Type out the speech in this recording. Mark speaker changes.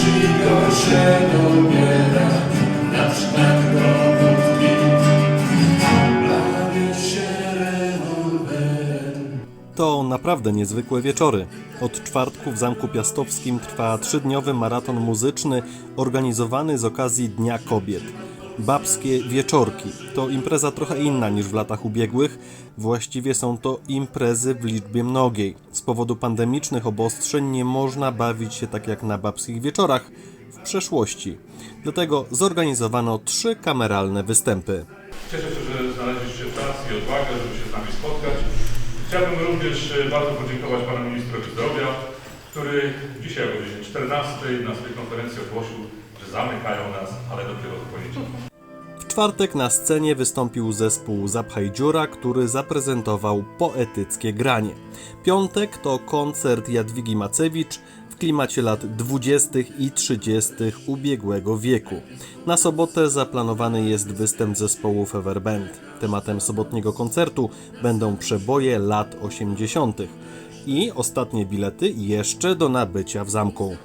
Speaker 1: przygorzeno bieda, nasz nadgrobów To naprawdę niezwykłe wieczory. Od czwartku w Zamku Piastowskim trwa trzydniowy maraton muzyczny organizowany z okazji Dnia Kobiet. Babskie Wieczorki to impreza trochę inna niż w latach ubiegłych. Właściwie są to imprezy w liczbie mnogiej. Z powodu pandemicznych obostrzeń nie można bawić się tak jak na babskich wieczorach w przeszłości. Dlatego zorganizowano trzy kameralne występy.
Speaker 2: Cieszę się, że znaleźliście czas i odwagę, żeby się z nami spotkać. Chciałbym również e, bardzo podziękować panu ministrowi zdrowia, który dzisiaj o godzinie 14 na swojej konferencji ogłosił, że zamykają nas, ale dopiero do poniedziałku.
Speaker 1: Czwartek na scenie wystąpił zespół Zapchaj Dziura, który zaprezentował poetyckie granie. Piątek to koncert Jadwigi Macewicz w klimacie lat 20. i 30. ubiegłego wieku. Na sobotę zaplanowany jest występ zespołu Fever Band. Tematem sobotniego koncertu będą przeboje lat 80. I ostatnie bilety jeszcze do nabycia w zamku.